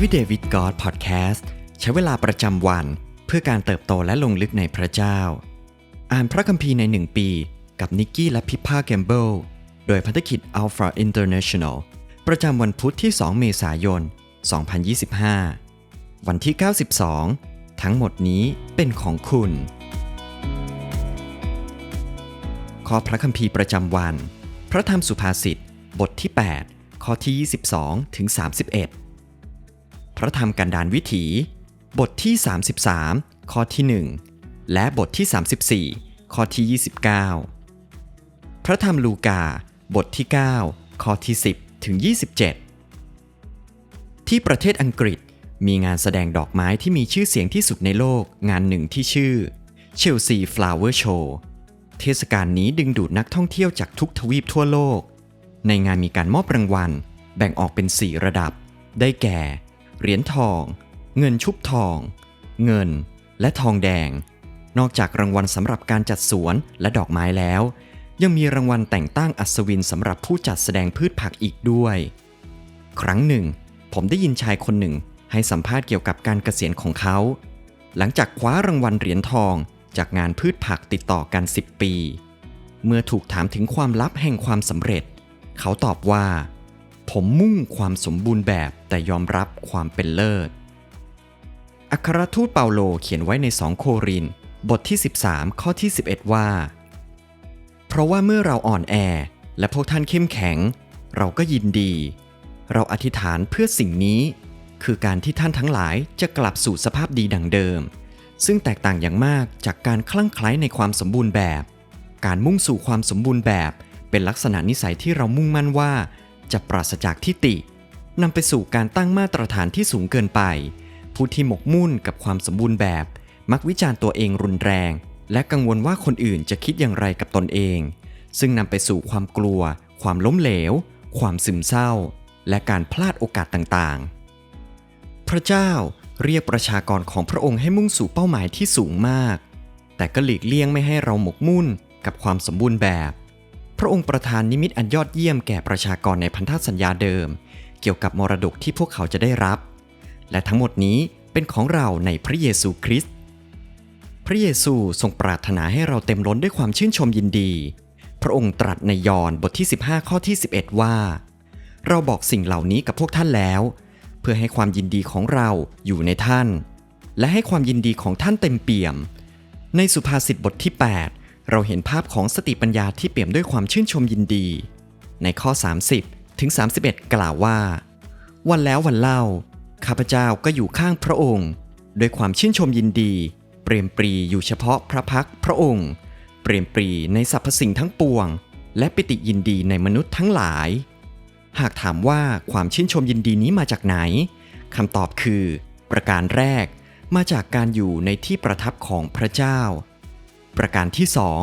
Everyday with God Podcast ใช้เวลาประจำวันเพื่อการเติบโตและลงลึกในพระเจ้า อ่านพระคัมภีร์ในหนึ่งปี กับนิกกี้และพิพาแกมเบิลโดยพันธกิจ Alpha International ประจำวันพุธที่ 2 เมษายน 2025 วันที่ 92 ทั้งหมดนี้เป็นของคุณ ข้อพระคัมภีร์ประจำวัน พระธรรมสุภาษิต บทที่ 8 ข้อที่ 22 ถึง 31 พระธรรมกันดารวิถี บทที่ 33 ข้อที่ 1 และบทที่ 34 ข้อที่ 29 พระธรรมลูกา บทที่ 9 ข้อที่ 10 ถึง 27 ที่ประเทศอังกฤษมีงานแสดงดอกไม้ที่มีชื่อเสียงที่สุดในโลกงานหนึ่งที่ชื่อ Chelsea Flower Show เทศกาลนี้ดึงดูดนักท่องเที่ยวจากทุกทวีปทั่วโลก ในงานมีการมอบรางวัล แบ่งออกเป็น 4 ระดับ ได้แก่ เหรียญทอง เงินชุบทอง เงิน และทองแดง นอกจากรางวัลสำหรับการจัดสวนและดอกไม้แล้ว ยังมีรางวัลแต่งตั้งอัศวินสำหรับผู้จัดแสดงพืชผักอีกด้วย ครั้งหนึ่ง ผมได้ยินชายคนหนึ่งให้สัมภาษณ์เกี่ยวกับการเกษียณของเขา หลังจากคว้ารางวัลเหรียญทองจากงานพืชผักติดต่อกัน 10 ปี เมื่อถูกถามถึงความลับแห่งความสำเร็จ เขาตอบว่า ผมมุ่งความสมบูรณ์แบบแต่ยอมรับความเป็นเลิศ อัครทูตเปาโลเขียนไว้ในสองโคริน บทที่ 13 ข้อที่ 11 ว่า เพราะว่าเมื่อเราอ่อนแอ และพวกท่านเข้มแข็ง เราก็ยินดี เราอธิษฐานเพื่อสิ่งนี้ คือการที่ท่านทั้งหลายจะกลับสู่สภาพดีดังเดิม ซึ่งแตกต่างอย่างมากจากการคลั่งไคล้ในความสมบูรณ์แบบ การมุ่งสู่ความสมบูรณ์แบบ เป็นลักษณะนิสัยที่เรามุ่งมั่นว่า จะปราศจากทิฏฐินำไปสู่การตั้งมาตรฐานที่สูงเกินไป ผู้ที่หมกมุ่นกับความสมบูรณ์แบบ มักวิจารณ์ตัวเองรุนแรง และกังวลว่าคนอื่นจะคิดอย่างไรกับตนเอง ซึ่งนำไปสู่ความกลัว ความล้มเหลว ความซึมเศร้า และการพลาดโอกาสต่างๆ พระเจ้าเรียกประชากรของพระองค์ให้มุ่งสู่เป้าหมายที่สูงมาก แต่ก็หลีกเลี่ยงไม่ให้เราหมกมุ่นกับความสมบูรณ์แบบ พระองค์ประทานนิมิตอันยอดเยี่ยมแก่ประชากรในพันธสัญญาเดิม เกี่ยวกับมรดกที่พวกเขาจะได้รับ และทั้งหมดนี้เป็นของเราในพระเยซูคริสต์พระเยซูทรงปรารถนาให้เราเต็มล้นด้วยความชื่นชมยินดี พระองค์ตรัสในยอห์นบทที่ 15 ข้อที่ 11 ว่า เราบอกสิ่งเหล่านี้กับพวกท่านแล้ว เพื่อให้ความยินดีของเราอยู่ในท่าน และให้ความยินดีของท่านเต็มเปี่ยม ในสุภาษิตบทที่ 8 เราเห็นภาพของสติปัญญาที่เปี่ยมด้วยความชื่นชมยินดี ในข้อ 30 ถึง 31 กล่าวว่า วันแล้ววันเล่า ข้าพเจ้าก็อยู่ข้างพระองค์ ด้วยความชื่นชมยินดี เปรมปรีอยู่เฉพาะพระพักพระองค์ เปรมปรีในสรรพสิ่งทั้งปวง และปิติยินดีในมนุษย์ทั้งหลาย หากถามว่าความชื่นชมยินดีนี้มาจากไหนคำตอบคือ ประการแรกมาจากการอยู่ในที่ประทับของพระเจ้า ประการที่สอง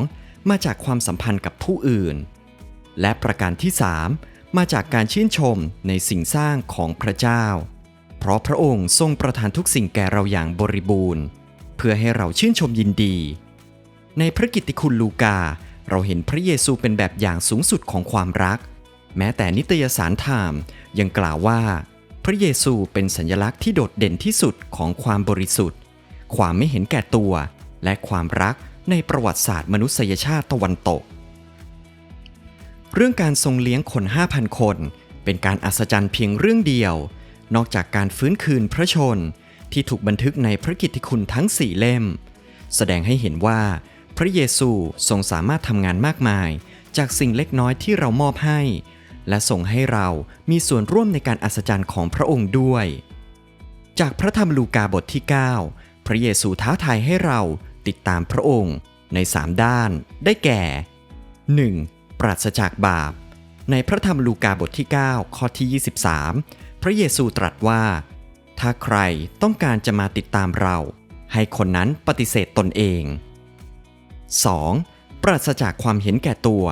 มาจากความสัมพันธ์กับผู้อื่น และประการที่สามมาจากการชื่นชมในสิ่งสร้างของพระเจ้า เพราะพระองค์ทรงประทานทุกสิ่งแก่เราอย่างบริบูรณ์ เพื่อให้เราชื่นชมยินดี ในพระกิตติคุณลูกา เราเห็นพระเยซูเป็นแบบอย่างสูงสุดของความรัก แม้แต่นิตยสารไทม์ยังกล่าวว่า พระเยซูเป็นสัญลักษณ์ที่โดดเด่นที่สุดของความบริสุทธิ์ ความไม่เห็นแก่ตัว และความรัก ในประวัติศาสตร์มนุษยชาติตะวันตก เรื่องการทรงเลี้ยงคน 5,000 คน เป็นการอัศจรรย์เพียงเรื่องเดียว นอกจากการฟื้นคืนพระชน ที่ถูกบันทึกในพระกิตติคุณทั้ง4เล่ม แสดงให้เห็นว่า พระเยซูทรงสามารถทำงานมากมาย จากสิ่งเล็กน้อยที่เรามอบให้ และส่งให้เรามีส่วนร่วมในการอัศจรรย์ของพระองค์ด้วย จากพระธรรมลูกาบทที่ 9 พระเยซูท้าทายให้เรา ติดตามพระองค์ใน3ด้านได้แก่ 1. ปราศจากบาป ในพระธรรมลูกาบทที่ 9 ข้อที่ 23 พระเยซูตรัสว่า ถ้าใครต้องการจะมาติดตามเรา ให้คนนั้นปฏิเสธตนเอง 2. ปราศจากความเห็นแก่ตัว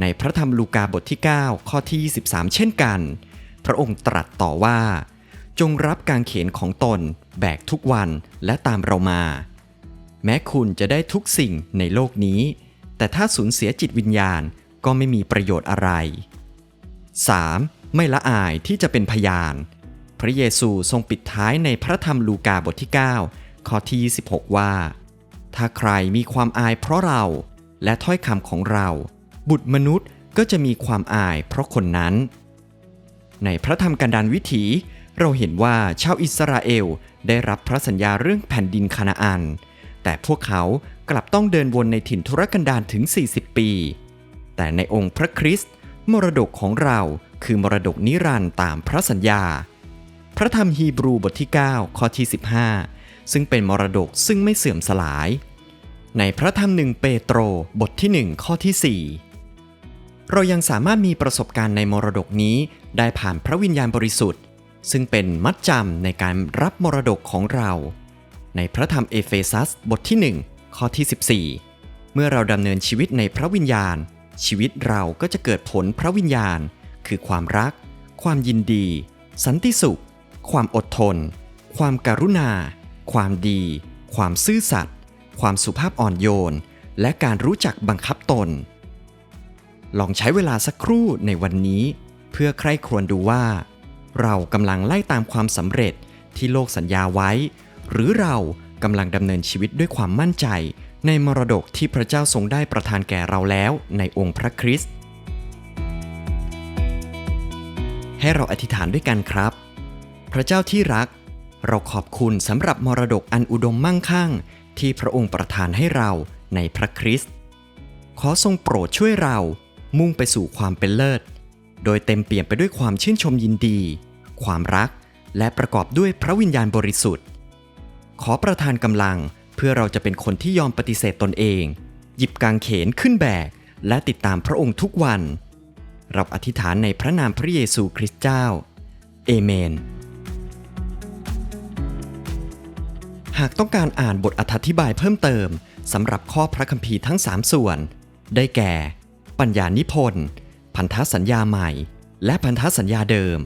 ในพระธรรมลูกาบทที่ 9 ข้อที่ 23 เช่นกัน พระองค์ตรัสต่อว่า จงรับการเขียนของตน แบกทุกวันและตามเรามา แม้คุณจะได้ทุกสิ่งในโลกนี้ แต่ถ้าสูญเสียจิตวิญญาณก็ไม่มีประโยชน์อะไร 3. ไม่ละอายที่จะเป็นพยาน พระเยซูทรงปิดท้ายในพระธรรมลูกาบทที่ 9 ข้อที่26 ว่า ถ้าใครมีความอายเพราะเราและถ้อยคำของเรา บุตรมนุษย์ก็จะมีความอายเพราะคนนั้น ในพระธรรมกันดารวิถี เราเห็นว่าชาวอิสราเอลได้รับพระสัญญาเรื่องแผ่นดินคานาอัน แต่พวกเขากลับต้องเดินวนในถิ่นทุรกันดารถึง 40 ปี แต่ในองค์พระคริสต์มรดกของเราคือมรดกนิรันด์ตามพระสัญญา พระธรรมฮีบรูบทที่ 9 ข้อที่ 15 ซึ่งเป็นมรดกซึ่งไม่เสื่อมสลาย ในพระธรรมหนึ่งเปโตรบทที่ 1 ข้อที่ 4 เรายังสามารถมีประสบการณ์ในมรดกนี้ได้ผ่านพระวิญญาณบริสุทธิ์ ซึ่งเป็นมัดจำในการรับมรดกของเรา ในพระธรรมเอเฟซัสบทที่ 1 ข้อที่ 14 เมื่อเราดำเนินชีวิตในพระวิญญาณ ชีวิตเราก็จะเกิดผลพระวิญญาณ คือความรัก ความยินดี สันติสุข ความอดทน ความการุณา ความดี ความซื่อสัตย์ความสุภาพอ่อนโยน และการรู้จักบังคับตน ลองใช้เวลาสักครู่ในวันนี้ เพื่อใคร่ครวญดูว่า เรากำลังไล่ตามความสำเร็จที่โลกสัญญาไว้ หรือเรากำลังดำเนินชีวิตด้วยความมั่นใจ ในมรดกที่พระเจ้าทรงได้ประทานแก่เราแล้วในองค์พระคริสต์ให้เราอธิษฐานด้วยกันครับ พระเจ้าที่รัก เราขอบคุณสำหรับมรดกอันอุดมมั่งคั่ง ที่พระองค์ประทานให้เราในพระคริสต์ขอทรงโปรดช่วยเรามุ่งไปสู่ความเป็นเลิศ โดยเต็มเปี่ยมไปด้วยความชื่นชมยินดี ความรัก และประกอบด้วยพระวิญญาณบริสุทธิ์ ขอประทานกำลัง เพื่อเราจะเป็นคนที่ยอมปฏิเสธตนเอง หยิบกางเขนขึ้นแบก และติดตามพระองค์ทุกวัน เราอธิษฐานในพระนามพระเยซูคริสต์เจ้า เอเมน หากต้องการอ่านบทอธิบายเพิ่มเติมสำหรับข้อพระคัมภีร์ทั้ง 3 ส่วน ได้แก่ ปัญญานิพนธ์ พันธสัญญาใหม่ และพันธสัญญาเดิม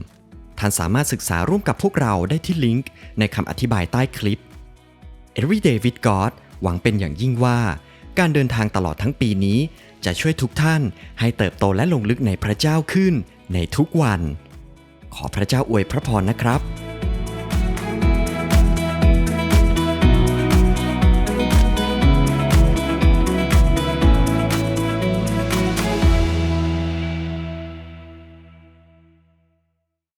ท่านสามารถศึกษาร่วมกับพวกเราได้ที่ลิงก์ในคำอธิบายใต้คลิป Everyday with God หวังเป็นอย่างยิ่งว่า การเดินทางตลอดทั้งปีนี้ จะช่วยทุกท่านให้เติบโตและลงลึกในพระเจ้าขึ้นในทุกวัน ขอพระเจ้าอวยพระพรนะครับ